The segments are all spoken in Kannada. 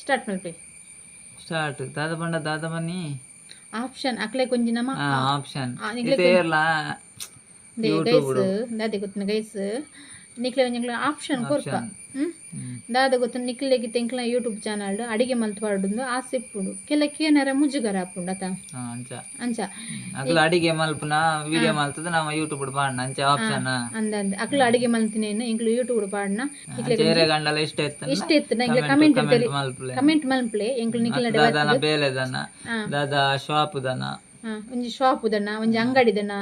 ಸ್ಟಾರ್ಟ್ ಮಲ್ಪೆ ಸ್ಟಾರ್ಟ್ ದಾದ ಬಂಡ ದಾದ ಬನ್ನಿ ಆಪ್ಷನ್ ಅಕ್ಲೆ ಕೊಂಜಿನಮ್ಮ ಆಪ್ಷನ್ ಆ, ನಿಕ್ಲೆ ಇದು ಇರ್ಲ ಗೈಸ್ ದಾದೆ ಗೊತ್ತಿನ ಗೈಸ್ ನಿಕ್ಲೆ ಒಂಜಂಗ್ಲ ಆಪ್ಷನ್ ಕೊರ್ಪ ಹ್ಮ್ ದಾದ ಗೊತ್ತು ನಿಕ್ಲೆಗೆ ತೆಂಕ್ಲ ಯೂಟ್ಯೂಬ್ ಚಾನಲ್ ಅಡಿಗೆ ಮಲ್ತು ಪಾಡುಂದು ಆಸೆ ಇಪ್ಪುಂಡು ಕೆಲಕ್ಕೆ ಏನಾರ ಮುಜುಗರ ಆಪುಂಡು ಆತ ಅಂಚ. ಅಗ್ಲ ಅಡಿಗೆ ಮಲ್ಪನ ವಿಡಿಯೋ ಮಲ್ತದ ನಮ್ಮ ಯೂಟ್ಯೂಬ್ ಪಾಡ್ನ ಅಂಚ ಆಪ್ಷನ್ ಅಂದ ಅಕ್ಲ ಅಡಿಗೆ ಮಲ್ತಿನೇನು ಇಂಕ್ಲು ಯೂಟ್ಯೂಬ್ ಪಾಡ್ನ. ಚೇರೆ ಗಂಡಲ ಇಷ್ಟ ಇರ್ತನ ಇಷ್ಟ ಇತ್ತು ನಂಗೆ ಕಮೆಂಟ್ ಕಮೆಂಟ್ ಮಲ್ಪಲೆ. ಎಂಕ್ಲು ನಿಕ್ಲ ದಾದನ ಬೇಲೆದನ. ದಾದ ಶಾಪ್ ದನ ಒಂಜಿ ಶಾಪ್ ದನ ಒಂಜಿ ಅಂಗಡಿ ದನ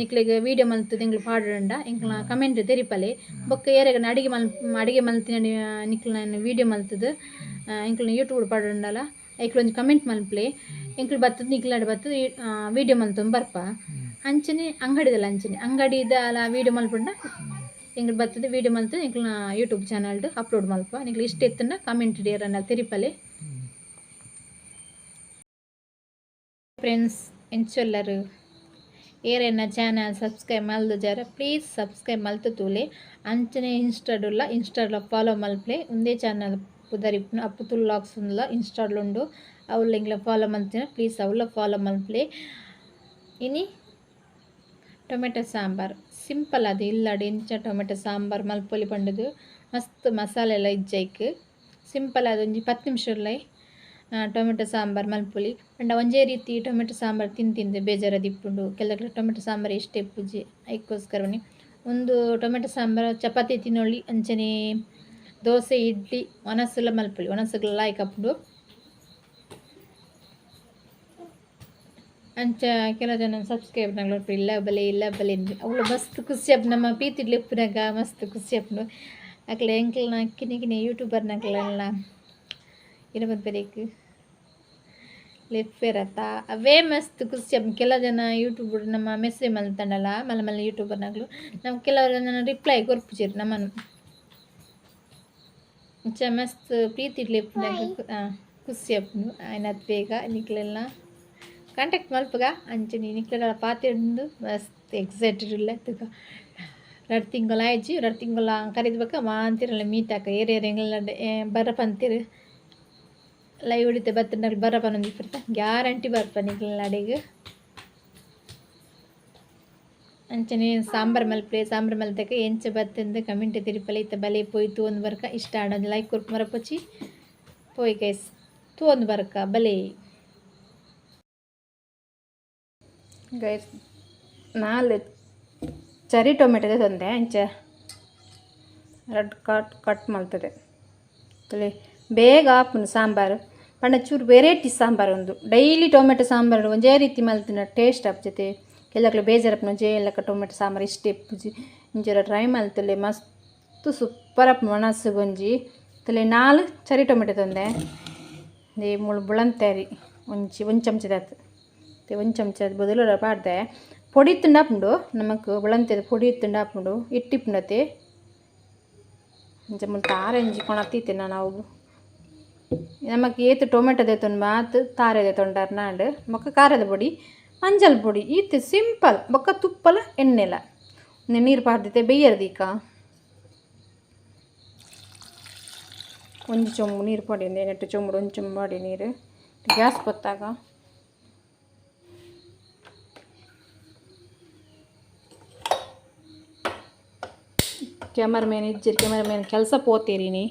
ನಿಕ್ಲೆಗ್ ವಿಡಿಯೋ ಮಲ್ತದ ಎಂಗ್ಲು ಪಾಡಂಡ ಎಂಕ್ಲ ಕಮೆಂಟ್ ತೆರಿಪಲೆ. ಬೊಕ್ಕ ಏರೆಗನ ಅಡಿಗೆ ಮಲ್ ಅಡಿಗೆ ಮಲ್ತಿನ ನಿಕ್ಲ ವೀಡಿಯೊ ಮಲ್ತದು ಎಂಕ್ಲ ಯೂಟ್ಯೂಬ್ ಪಾಡಂಡಲ ಐಕ್ಲ ಒಂಜಿ ಕಮೆಂಟ್ ಮಲ್ಪ್ಲೆ. ಎಂಕ್ಲು ಬತ್ತದ ನಿಕ್ಲಾಡ್ ಬತ್ತದ ವಿಡಿಯೋ ಮಲ್ತೊಂದು ಬರ್ಪ. ಅಂಚನೆ ಅಂಗಡಿದಲ್ಲ ಅಂಚನೆ. ಅಂಗಡಿದ ಅಲ್ಲ ವಿಡಿಯೋ ಮಲ್ಪಂಡ ಎಂಗ್ಳು ಬರ್ತದೆ ವಿಡಿಯೋ ಮಲ್ತದ ಎಂಕ್ಲ ಯೂಟ್ಯೂಬ್ ಚಾನಲ್ಡ್ ಅಪ್ಲೋಡ್ ಮಲ್ಪ. ನಿಕ್ಲು ಇಷ್ಟ ಎತ್ತನ ಕಮೆಂಟ್ ಡೇರನ್ನ ತೆರಿಪಲೆ. ಫ್ರೆಂಡ್ಸ್ ಎಂಚೊಲ್ಲರು ಏರೆನ್ನ ಚಾನಲ್ ಸಬ್ಸ್ಕ್ರೈಬ್ ಮಲ್ದು ಜರ ಪ್ಲೀಸ್ ಸಬ್ಸ್ಕ್ರೈಬ್ ಮಲ್ತು ತೂಲೆ ಅಂಚನೆ ಇನ್ಸ್ಟಾಡುಲ್ಲ ಇನ್ಸ್ಟಾಡ್ಲ ಫಾಲೋ ಮಲ್ಪ್ಲೆ ಒಂದೇ ಚಾನಲ್ ಪುದರಿಪ್ನ ಅಪ್ಪು ತುಲ್ಲಾಕ್ಸ್ ಉಂಡ್ಲ ಇನ್ಸ್ಟಾಡ್ಲುಂಡು ಅವ್ಲ ಎಂಗ್ಲ ಫಾಲೋ ಮಲ್ತಿನ ಪ್ಲೀಸ್ ಅವ್ಲ ಫಾಲೋ ಮಲ್ಪ್ಲೆ ಇನಿ ಟೊಮೆಟೊ ಸಾಂಬಾರ್ ಸಿಂಪಲ್ ಅದು ಇಲ್ಲಡಿ ಇಂಚ ಟೊಮೆಟೊ ಸಾಂಬಾರ್ ಮಲ್ಪೊಲಿ ಪಂಡದು ಮಸ್ತ್ ಮಸಾಲೆ ಎಲ್ಲ ಇಜ್ಜೈಕ್ ಸಿಂಪಲ್ ಅದು ಒಂಜಿ ಪತ್ತು ನಿಮಿಷಲ್ಲೈ ಟೊಮೆಟೊ ಸಾಂಬಾರ್ ಮಲ್ಪುಲಿ ಪಂಡ ಒಂಜೇ ರೀತಿ ಟೊಮೆಟೊ ಸಾಂಬಾರ್ ತಿಂದು ತಿಂದು ಬೇಜಾರ ದಿಪ್ಪುಂಡು ಕೆಲವು ಟೊಮೆಟೊ ಸಾಂಬಾರ್ ಎಷ್ಟೇ ಪೂಜೆ ಬನ್ನಿ ಒಂದು ಟೊಮೆಟೊ ಸಾಂಬಾರ್ ಚಪಾತಿ ತಿನ್ನೊಳ್ಳಿ, ಅಂಚನೆ ದೋಸೆ, ಇಡ್ಲಿ, ಒಣಸುಲ ಮಲ್ಪುಲಿ ಒಣಸುಗಳ ಲಾಯ್ಕ್ ಅಪ್ಪುಡು ಅಂಚ ಕೆಲ ಜನ ಸಬ್ಸ್ಕ್ರೈಬ್ ನಗ್ಲಪ್ಪ ಇಲ್ಲ ಬಲೆ ಇಲ್ಲ ಬಲೆ ಅಂದ್ವಿ. ಅವಳು ಮಸ್ತ್ ಖುಷಿ ಅಪ್ ನಮ್ಮ ಪೀತಿಡ್ಲಿ ಉಪ್ಪಿನಾಗ ಮಸ್ತ್ ಖುಷಿ ಅಪ್ಪನು ಅಕ್ಲೆ ಎಂಕ್ಲನ ಕಿನಿ ಕಿನಿ ಯೂಟ್ಯೂಬರ್ ನಕ್ಲೆಲ್ಲ ಇರಬದ್ ಬೇರೇಕು ಲೆಪ್ಪೆರತ್ತ ಅವೇ ಮಸ್ತ್ ಖುಷಿ ಕೆಲ ಜನ ಯೂಟ್ಯೂಬರ್ ನಮ್ಮ ಮೆಸೇಜ್ ಮಲ್ತಂಡಲ್ಲ ಮಲ್ಲ ಮಲ್ಲ ಯೂಟ್ಯೂಬರ್ನಾಗ್ಲು ನಾವು ಕೆಲವರು ಜನ ರಿಪ್ಲೈ ಕೊರ್ಪುಜಿರು ನಮ್ಮನ್ನು. ಇಂಚ ಮಸ್ತ್ ಪ್ರೀತಿ ಉಪ್ಪಿನಾಗ ಖುಷಿ ಅಪ್ಪನು ಆಯ್ನದು ಬೇಗ ನಿಕ್ಲೆಲ್ಲ ಕಾಂಟ್ಯಾಕ್ಟ್ ಮಲ್ಪಗ ಅಂಚನೆ ನಿಕ್ಲೆಗಳ ಪಾತಿಂದು ಮಸ್ತ್ ಎಕ್ಸೈಟೆಡ್ ಇಲ್ಲ ತಗ ಎರಡು ತಿಂಗಳ ಆಯ್ಜಿ ಎರಡು ತಿಂಗಳ ಕರಿದ್ಬೇಕ. ಮೀಟ್ ಮೀಟಾಕ ಏರಿಯರ್ ಎಂಗ್ಲ ಬರಪ್ಪ ಅಂತೀರಿ. ಲೈವ್ ಹೊಡಿತೆ ಬತ್ತನಲ್ಲಿ ಬರಪ್ಪ ನಂದು ಇಪ್ಪರ್ತ ಗ್ಯಾರಂಟಿ ಬರ್ಪ ನಿಲ್ಲ ಅಡಿಗೆ ಅಂಚನೆ ಸಾಂಬಾರ್ ಮಲ್ಪಲೆ ಸಾಂಬಾರ್ ಮಲ್ತಕ ಎಂಚ ಬತ್ತಂದು ಕಮೆಂಟ್ ತಿರುಪಲ್ಲ ಇತ್ತ ಬಲೆ ಪೋಯ್ತು ಒಂದು ಬರ್ಕ ಇಷ್ಟ ಆಡೋದು. ಲೈಕ್ ಕೊರ್ಪು ಮರಪಚ್ಚಿ ಪೋಯ್ ಕೈಸ್ ತೂ ಒಂದು ಬರ್ಕ ಬಲೆ. ಗೈಸ್ ನಾಲ್ ಚರಿ ಟೊಮೆಟೋದೆ ತಂದೆ ಅಂಚ. ರೆಡ್ ಕಟ್ ಕಟ್ ಮಾಡ್ತದೆ. ತಲೆ ಬೇಗ ಆಪುನು ಸಾಂಬಾರು ಪಂಡ ಚೂರು ವೆರೈಟಿ ಸಾಂಬಾರು ಒಂದು ಡೈಲಿ ಟೊಮೆಟೊ ಸಾಂಬಾರು ಒಂದೇ ರೀತಿ ಮಲ್ತಿನ ಟೇಸ್ಟ್ ಆಪ್ ಜೊತೆ ಕೆಲಕ್ಲೆ ಬೇಜಾರಪ್ಪನ ಒಂಜೇ ಎಲ್ಲಕ ಟೊಮೆಟೊ ಸಾಂಬಾರು ಇಷ್ಟೇ ಪೂಜಿ ಇಂಚರ ಟ್ರೈ ಮಲ್ತಲೆ ಮಸ್ತ್ ಸೂಪರ್ ಅಪ್ ಮಣಸು ಗೊಂಜಿ ತಲೆ ನಾಲ್ ಚರಿ ಟೊಮೆಟೊ ತಂದೆ ದೇ ಮುಳು ಬುಳಂತೇರಿ ಒಂಚಿ ಒಂದು ಚಮಚದಾತು ಮತ್ತೆ ಒಂದು ಚಮಚದ ಬದಲು ಪಾಡ್ದೆ పొడి తిండాపుండు నమకు బుళంతేది పొడి తిండాపుండు ఇట్టిపుండతే కొంచెం ತಾರೆಂಜಿ ಕೊಣತೀತಿನ ನಾವು நமக்கு ஏற்று டொமேட்டோ தேத்தோன் மாத்து தாரை தேத்தோண்டார்னாண்டு மொக்க காರದ பொಡಿ ಮಂಜಲ್ ಪುಡಿ, ಈತೆ ಸಿಂಪಲ್, ಬೊಕ್ಕ ತುಪ್ಪಲ ಎಣ್ಣೆಲ. ನೀರು ಪಾಡ್ದಿತ್ತೆ ಬೇಯರ್ದೀಕ ಒಂದು ಚೊಂಬು ನೀರು ಪಾಡಿ ಒಂದು ಎಂಟು ಚೊಂಬು ಒಂದು ಚೊಂಬು ಮಾಡಿ ನೀರು. ಗ್ಯಾಸ್ ಗೊತ್ತಾಗ ಕ್ಯಾಮರ್ಮ್ಯಾನ್ ಇಜ್ಜಿರಿ, ಕ್ಯಾಮರ್ಮ್ಯಾನ್ ಕೆಲಸ ಪೋತೀರಿ ನೀ?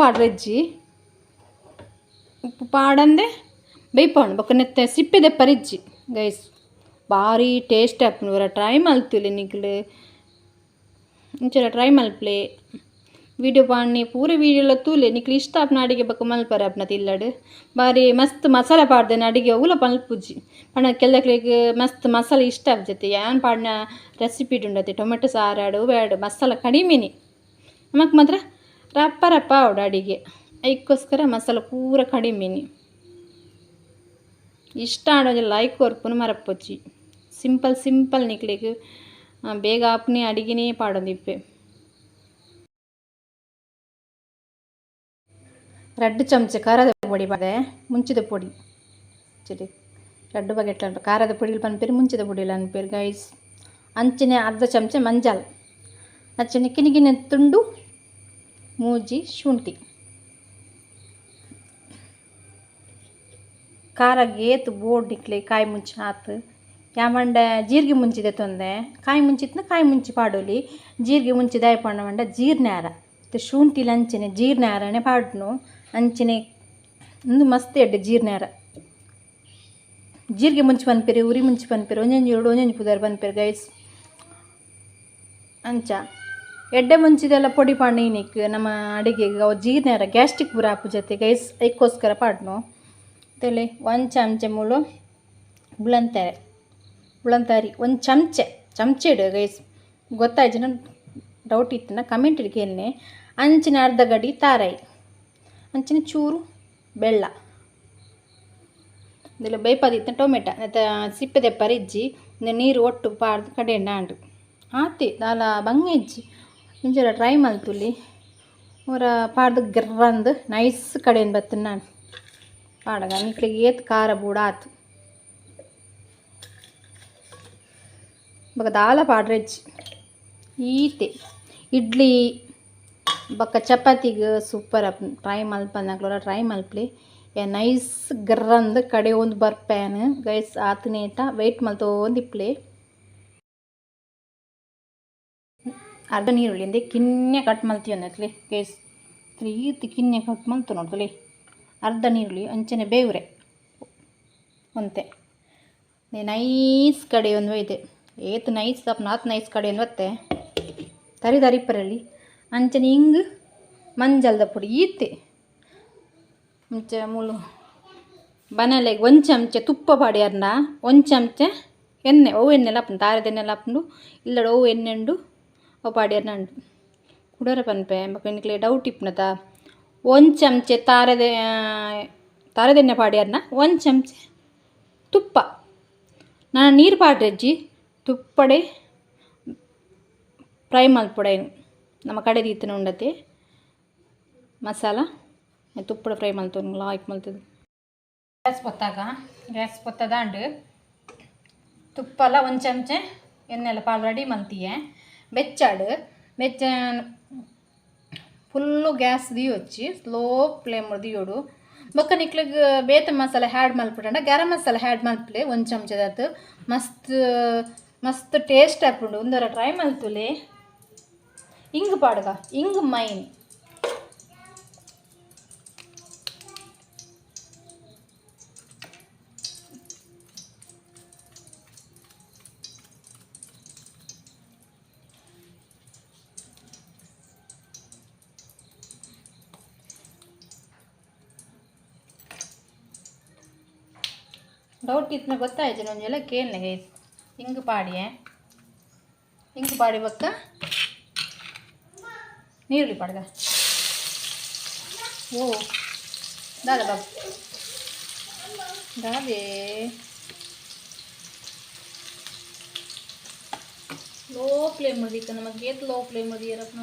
ಪಾಡ್ರೆಜ್ಜಿ ಉಪ್ಪು ಪಾಡಂದೆ ಬೇಯ್ಪಾಡು ಬೊಕ್ಕ ಸಿಪ್ಪೆದೆ ಪರಿಜ್ಜಿ ಗೈಸ್, ಭಾರಿ ಟೇಸ್ಟ್ ಆಪುಂಡು ಇವರ ಟ್ರೈ ಮಲ್ತುಲೆ ನಿಕ್ಲು ಇಂಚರ ಟ್ರೈ ಮಲ್ಪ್ಲೆ ವಿಡಿಯೋ ಪಾಡ್ನಿ, ಪೂರ ವೀಡಿಯೋಲ ತೂಲೆ. ನಿಕ್ಲು ಇಷ್ಟ ಆಪ್ನ ಅಡಿಗೆ ಬಕ್ಕ ಮಲ್ಪರೆ ಆಪ್ನ ತಿಲ್ಲಡ್. ಬಾರಿ ಮಸ್ತ್ ಮಸಾಲೆ ಪಾಡ್ದೇನೆ ಅಡಿಗೆ ಅವುಲ ಮಲ್ಪುಜ್ಜಿ. ಪಣ ಕೆಲ್ದಕ್ಲಿಗೆ ಮಸ್ತ್ ಮಸಾಲೆ ಇಷ್ಟ ಆಪ್ ಜೊತೆ. ಯಾನ್ ಪಾಡ್ನ ರೆಸಿಪಿ ಉಂಡತೆ ಟೊಮೆಟೊ ಸಾರಾಡು ಬೇಡ ಮಸಾಲ ಕಡಿಮೆನಿ. ನಮಕ್ ಮಾತ್ರ ರಪ್ಪ ರಪ್ಪ ಅವಡು ಅಡಿಗೆ ಅದಕ್ಕೋಸ್ಕರ ಮಸಾಲ ಪೂರ ಕಡಿಮೆನಿ ಇಷ್ಟ ಆಡೋದು ಲೈಕ್ ಕೊರ್ಪುನು ಮರಪ್ಪೊಚ್ಚಿ ಸಿಂಪಲ್ ಸಿಂಪಲ್ ನಿಕ್ಲಿಗ್ ಬೇಗ ಆಪ್ನೆ ಅಡಿಗೆನೇ ಪಾಡೋದಿಪ್ಪೆ ரெண்டு ಚಮಚ ಖಾರದ ಪೊಡಿ ಬಾದೆ ಮುಂಚಿದ ಪೊಡಿ ಚರಿ ரெண்டு ಬಗೆಟ್ ಖಾರದ ಪೊಡಿಲು ಪನ್ಪೇರು ಮುಂಚಿದ ಪೊಡಿಲು ಅನ್ಪೇರು ಗೈಸ್ ಅಂಚನೆ ಅರ್ಧ ಚಮಚ ಮಂಜಾಲ್ ಅಚ್ಚ ನಿಕ್ಕಿ ನಿಕ್ಕಿನ ತುಂಡು ಮೂಜಿ ಶುಂಠಿ. ಖಾರ ಏತು ಬೋರ್ಡಿಕ್ಲೆ ಕಾಯಿ ಮುಂಚಿ ಆತು ಯಾಮಂಡ ಜೀರಿಗೆ ಮುಂಚಿದೆ ತೊಂದೆ. ಕಾಯಿ ಮುಂಚಿತ್ನ ಕಾಯಿ ಮುಂಚಿ ಪಾಡೋಲಿ. ಜೀರಿಗೆ ಮುಂಚಿ ದಾಯ ಪಂಡ ಜೀರ್ನಾರ ಶುಂಠಿಲಿ ಅಂಚನೆ ಜೀರ್ನಾರನೆ ಪಾಡ್ನು. ಅಂಚನೆ ಒಂದು ಮಸ್ತ್ ಎಡ್ಡೆ ಜೀರ್ನಾರ ಜೀರಿಗೆ ಮುಂಚಿ ಬಂದ್ಪೇರಿ ಉರಿ ಮುಂಚಿ ಬಂದ್ಪೇರಿ ಒಂಜೊಂಜಿ ಎರಡು, ಒಂಜೊಂಜಿ ಪುದರ್ ಬಂದ್ಪೇರಿ ಗೈಸ್. ಅಂಚ. ಎಡ್ಡೆ ಮುಂಚಿದೆಲ್ಲ ಪೊಡಿ ಈನಿಕ್ ನಮ್ಮ ಅಡುಗೆಗೆ ಜೀರ್ಣ ಜೀರ್ನಾರ ಗ್ಯಾಸ್ಟ್ರಿಕ್ ಪೂರ ಆಪು ಜೊತೆ ಗೈಸ್ ಐಕ್ಕೋಸ್ಕರ ಪಾಡ್ನು. ತಲೆ ಒಂದು ಚಮಚ ಮುಳು ಬುಳಂತಾರೆ ಬುಳಂತಾರಿ ಒಂದು ಚಮಚೆ ಚಮಚೆ ಇಡು ಗೈಸ್. ಗೊತ್ತಾಯ್ತು ನಾನು ಡೌಟ್ ಇತ್ತು, ನಾ ಕಮೆಂಟ್ ಇಡ್ ಕೇಳಿನೆ ಅಂಚಿನ ಅರ್ಧ ಗಡಿ ತಾರಾಯಿ, ಅಂಚಿನ ಚೂರು ಬೆಲ್ಲ ಇದೆಲ್ಲ ಬೈಪದಿತ್ತು ಟೊಮೆಟೊ ಮತ್ತು ಸಿಪ್ಪೆ ದೆಪ್ಪರ ಇಜ್ಜಿ ನೀರು ಒಟ್ಟು ಪಾಡ್ದು ಕಡೆಯನ್ನ ಆಂಡು ಆತಿ, ದಾಲ ಬಂಗೆ ಇಜ್ಜಿ. ಇಂಚರ ಟ್ರೈ ಮಲ್ತುಲಿ ಅವರ ಪಾಡ್ದು ಗರ್ರಂದು ನೈಸ್ ಕಡೆಯಿಂದ ಬತ್ತನ ನಾನು. ಪಾಡಗ, ನಿಕ್ಲಿಗೆ ಏತ್ ಖಾರ ಬೂಡ ಆತು. ಬೊಕ ದಾಲ ಪಾಡ್ರೆಜ್ ಈತೆ. ಇಡ್ಲಿ, ಬೊಕ್ಕ ಚಪಾತಿಗೆ ಸೂಪರ್ ಅಪ್. ಟ್ರೈ ಮಲ್ಪನ್ನಾಗ್ಲೋರ ಟ್ರೈ ಮಲ್ಪ್ಲಿ ನೈಸ್ ಗರ್ರಂದು ಕಡೆ ಒಂದು ಬರ್ಪ್ಯಾನು ಗೈಸ್ ಆತನೇಟ ವೆಯ್ಟ್ ಮಲ್ತೋಂದು ಅರ್ಧ ನೀರುಳ್ಳಿಂದೆ ಕಿನ್ನೆ ಕಟ್ ಮಲ್ತಿ ಅನ್ನತ್ಲಿ ಕೇಸ್ ರೀತಿ ಕಿನ್ನೆ ಕಟ್ ಮಲ್ತು ನೋಡ್ತಲಿ ಅರ್ಧ ನೀರುಳ್ಳಿ, ಅಂಚನೆ ಬೇವ್ರೆ. ಒಂತೆ. ನೈಸ್ ಕಡೆ ಒಂದು ಒಯ್ದೆ. ಏತ್ ನೈಸ್ ಅಪ್ ನಾತ್ ನೈಸ್ ಕಡೆ ಒತ್ತೆ. ತರಿ ಪರಲ್ಲಿ ಅಂಚನೆ ಹಿಂಗೆ ಮಂಜಲ್ದ ಪುಡಿ ಈತೆ ಮುಂಚೆ ಮೂಲು ಬನಲೆಗೆ ಒಂದು ಚಮಚ ತುಪ್ಪ ಪಾಡಿಯಾರನ್ನ ಒಂದು ಚಮಚ ಎಣ್ಣೆ ಅವು ಎಣ್ಣೆಲ್ಲ ಹಾಪುಂಡು ತಾರದ ಎಣ್ಣೆ ಹಾಪುಂಡು, ಇಲ್ಲಡ ಅವು ಎಣ್ಣೆ ಉಂಡು ಅವು ಪಾಡ್ಯಾರ್ನ ಕುಡರ ಪನ್ಪೆ ಮಕ್ಕಳಿಗೆ ಡೌಟ್ ಇಪ್ಪನತ ಒಂದು ಚಮಚೆ ತಾರದೆ ತಾರದೆಣ್ಣೆ ಪಾಡ್ಯಾರ್ನ, ಒಂದು ಚಮಚೆ ತುಪ್ಪ. ನಾನು ನೀರು ಪಾಡ್ರಜ್ಜಿ ತುಪ್ಪಡೆ, ಫ್ರೈ ಮಲ್ಪೊಡೇನು ನಮ್ಮ ಕಡೆ ದೀತನ ಉಂಡತೆ ಮಸಾಲ ತುಪ್ಪಡ ಫ್ರೈ ಮಲ್ತೊಂದು ಲಾಯ್ಕ್ ಮಲ್ತದೆ ಗ್ಯಾಸ್ ಪೊತ್ತಾಗ ಗ್ಯಾಸ್ ಪೊತ್ತದ ಅಂಡು ತುಪ್ಪಲ ಒಂದು ಚಮಚೆ ಎಣ್ಣೆಲ್ಲ ಪಾಲ್ ರೆಡಿ ಮಲ್ತಿಯೆ ಬೆಚ್ಚಾಡು ಬೆಚ್ಚ ಫುಲ್ಲು ಗ್ಯಾಸ್ ದಿಯೋಚ್ಚಿ ಸ್ಲೋ ಫ್ಲೇಮ್ ದಿಯೋಡು ಬೊಕ್ಕ ನಿಕ್ಲಿಗೆ ಬೇತ ಮಸಾಲೆ ಹ್ಯಾಡ್ ಮಲ್ಪುಂಡ ಗರಂ ಮಸಾಲೆ ಹ್ಯಾಡ್ ಮಲ್ಪಲೆ ಒಂದು ಚಮಚದಾತು ಮಸ್ತ್ ಮಸ್ತ್ ಟೇಸ್ಟ್ ಹಾಕೊಂಡು ಒಂದರ ಟ್ರೈ ಮಲ್ತುಲೆ ಇಂಗ್ ಪಾಡ್ಗ, ಇಂಗ್ ಮೈನ್. ಡೌಟ್ ಇತ್ತು ಗೊತ್ತಾಯ್ತು ಒಂದೆಲ್ಲ ಕೇಳಿನ ಗೈಸ್ ಹಿಂಗೆ ಪಾಡಿಯೆ ಹಿಂಗೆ ಪಾಡಿ ಬಕ್ಕ ನೀರುಳ್ಳಿ ಪಾಡ್ಗ ಓ ದಾದ ಬಾಬು ದಾದೆ ಲೋ ಫ್ಲೇಮ್ ಮದಿಕ್ಕ ನಮಗೆ ಏತ್ ಲೋ ಫ್ಲೇಮ್ ಮದಿ ಇರಪ್ಪ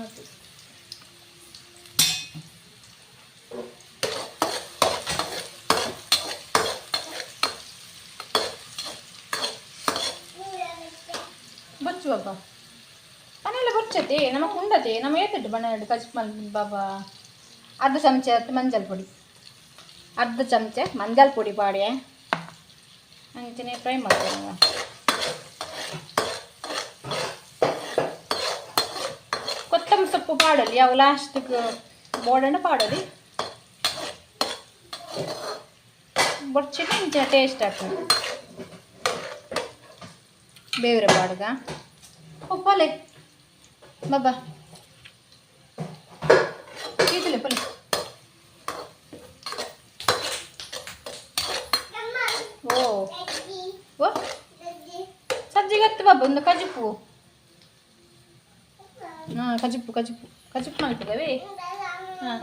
ಬಚ್ಚು ಬಾಬಾ ಮನೆಯಲ್ಲ ಬೊರ್ಚತೆ ನಮಗೆ ಉಂಡತೆ ನಮ್ಮ ಏತಿಟ್ಟು ಬಣ್ಣ ಕಚ್ ಮಲ್ ಬಾಬಾ. ಅರ್ಧ ಚಮಚ ಮಂಜಲ್ ಪುಡಿ. ಅರ್ಧ ಚಮಚ ಮಂಜಲ್ ಪುಡಿ ಪಾಡಿ ಅಂಚನೆ ಫ್ರೈ ಮಾಡ್ತೇವೆ ನಾವು. ಕೊತ್ತಂಬರಿ ಸೊಪ್ಪು ಪಾಡಲಿ ಯಾವ ಲಾಸ್ಟಿಗೆ ಬೋಡನ್ನು ಪಾಡಲಿ ಬರ್ಚಿನ ಇಂಚ ಟೇಸ್ಟ್ ಆಗ್ತದೆ. ಬೇವ್ರೆ ಪಾಡ್ಗ ಒಪ್ಪಲೆ ಬಾಬಾ ಕೀತಲೆ ಪಲೆ ಓ ಓ ಸಜ್ಜಿಗತ್ತು ಬಾಬಾ ಒಂದು ಕಜುಪು ಹಾಂ ಕಜುಪ್ಪು ಕಜುಪ್ಪು ಕಜುಪ್ಪು ಮಾಡ್ತಿದ್ದೇವೆ ಹಾಂ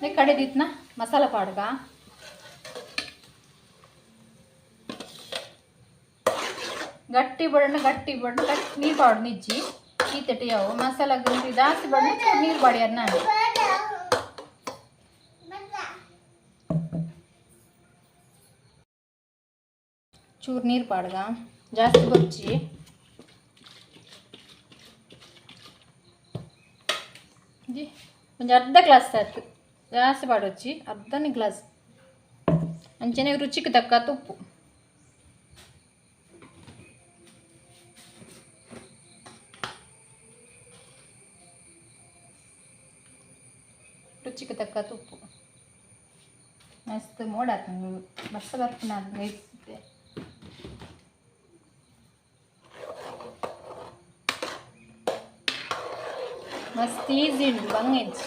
ಕಡೆದಿತ್ನಾ ಮಸಾಲ ಪಾಡ್ಗ ಗಟ್ಟಿ ಬಣ್ಣ ಗಟ್ಟಿ ಬಣ್ಣ ಗಟ್ಟಿ ನೀರು ಪಾಡು ನಿಜ್ಜಿ. ಈ ತೆಟಿಯವು ಮಸಾಲ ಗುಂಡಿ ಜಾಸ್ತಿ ಬಣ್ಣ ಚೂರು ನೀರು ಬಾಡಿ ಅನ್ನ. ಚೂರು ನೀರು ಪಾಡ್ಗ ಜಾಸ್ತಿ ಬಚ್ಚಿ ಒಂಜಿ ಒಂಜಿ ಅರ್ಧ ಗ್ಲಾಸ್ ಆಯ್ತು ಜಾಸ್ತಿ ಪಾಡೊಚ್ಚಿ ಅರ್ಧನೇ ಗ್ಲಾಸ್. ಅಂಚನೆ ರುಚಿಗೆ ತಕ್ಕಂತ ಉಪ್ಪು. ರುಚಿಗೆ ತಕ್ಕ ಉಪ್ಪು. ಮಸ್ತ್ ಮೋಡ ಮಸ್ತ್ ಬರ್ತೀನಿ ಅದು ಬೇಯಿಸಿದ್ದೆ ಮಸ್ತ್ ಈಸಿ ಉಂಟು ಬಂಗೆಂಚಿ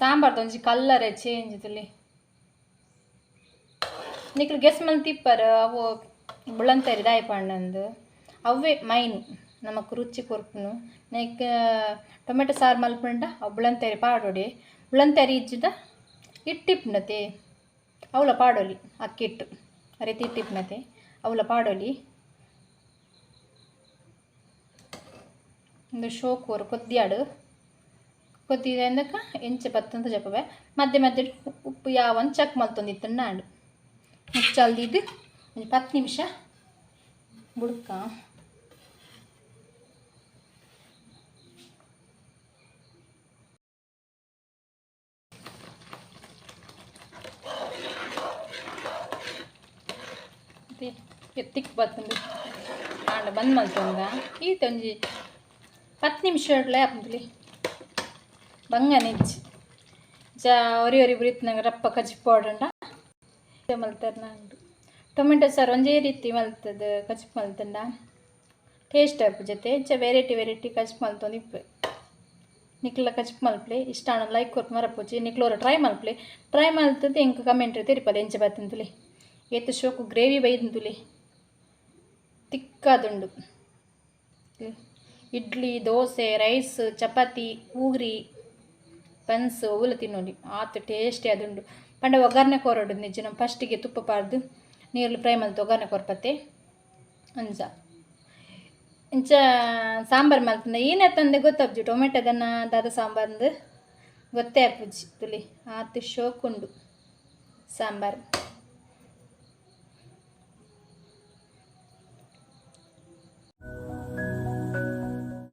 ಸಾಂಬಾರ್ದು ಒಂಜಿ ಕಲ್ಲರೇ ಚೇಂಜ್ ಇದಲ್ಲಿ ನಿಕ್ಲು ಗೆಸ್ ಮಲ್ ತಿಪ್ಪರ್ ಅವು ಬುಳಂತರಿ ಪಣ್ಣಂದು ಅವೇ ಮೈನ್. ನಮಕ್ ರುಚಿ ಕೊರ್ಪುನು. ನೆಕ್ ಟೊಮೆಟೊ ಸಾರು ಮಲ್ಪಂಡ ತೆರಿ ಪಾಡೋಡಿ ಬುಳಂತರಿ ಇಜ್ಜಿದ ಇಟ್ಟಿಪ್ನತೆ. ಅವಳ ಪಾಡೋಲಿ, ಅಕ್ಕಿಟ್ಟು. ಅರೆ ರೀತಿ ಇಟ್ಟಿಪ್ನತೆ. ಅವಳ ಪಾಡೋಲಿ. ಒಂದು ಶೋಕೂರು ಕೊದ್ದಿಯಾಡು. ಕೊದ್ದಿದೆ ಅಂದಕ್ಕ ಎಂಚ ಬತ್ತಂತ ಜಪವೆ. ಮಧ್ಯೆ ಮಧ್ಯೆ ಉಪ್ಪು ಯಾವನ್ ಚಕ್ ಮಲ್ತೊಂದಿತ್ತು ನಾಡು ಮುಚ್ಚಲ್ದಿದ್ದು ಒಂದು ಪತ್ತು ನಿಮಿಷ ಬುಡ್ಕ. ಎತ್ತಿಕ್ ಬತ್ತಂದು ಆಂಡ ಬಂದ್ ಮಲ್ತಂದ ಈತ ಒಂಜಿ ಹತ್ತು ನಿಮಿಷ ಇಡ್ಲೆ ಅಂದ್ಲಿ ಬಂಗ ನೆಚ್ಚಿ ಜಾ ಒರಿ ಒರಿ ಬುರಿತ್ನಾಗ ರಪ್ಪ ಕಜ್ಜಿ ಪೌಡಂಡ ಮಲ್ತಾರ ನಾನು ಟೊಮೆಟೊ ಸಾರು ಒಂದೇ ರೀತಿ ಮಲ್ತದ ಕಜ್ಜಿ ಮಲ್ತಂಡ. ಟೇಸ್ಟ್ ಆಪು ಜೊತೆ. ಜ ವೆರೈಟಿ ವೆರೈಟಿ ಕಜ್ಜಿ ಮಲ್ತೊಂದು ಇಪ್ಪು. ನಿಕ್ಲ ಕಜ್ಜಿ ಮಲ್ಪ್ಲಿ. ಇಷ್ಟ ಲೈಕ್ ಕೊಟ್ಟು ಮರಪುಜಿ ನಿಕ್ಲೋರ ಟ್ರೈ ಮಲ್ಪ್ಲೆ. ಟ್ರೈ ಮಲ್ತದ್ದು ಹೆಂಗೆ ಕಮೆಂಟ್ ತಿರುಪದ ಎಂಚ ಬತ್ತಂತುಲಿ ಏತು ಶೋಕು ಗ್ರೇವಿ ಬೈದಂತುಲಿ ತಿಕ್ಕಾದುಂಡು. ಇಡ್ಲಿ, ದೋಸೆ, ರೈಸ್, ಚಪಾತಿ ಊಗ್ರಿ ಪನ್ಸ್ ಅವುಲ ತಿನ್ನೋಲಿ. ಆತು ಟೇಸ್ಟಿ ಅದುಂಡು. ಪಂಡ ಒಗ್ಗರಣೆ ಕೋರೋಡು ನಿಜ ನಮ್ಮ ಫಸ್ಟಿಗೆ ತುಪ್ಪ ಪಾರ್ದು, ನೀರಲ್ಲಿ ಫ್ರೈ ಮಲ್ತು ಒಗ್ಗರಣೆ ಕೊರ್ಪತ್ತೆ ಅಂಜ. ಇಂಚ ಸಾಂಬಾರು ಮಲ್ತಂದ ಏನೇ ತಂದೆ ಟೊಮೆಟೊ ಟೊಮೆಟೊದನ್ನ ದಾದ ಸಾಂಬಾರ್ದು. ಗೊತ್ತೇ ಆಪುಜಿ ತುಲಿ. ಆತು ಶೋಕುಂಡು ಸಾಂಬಾರು.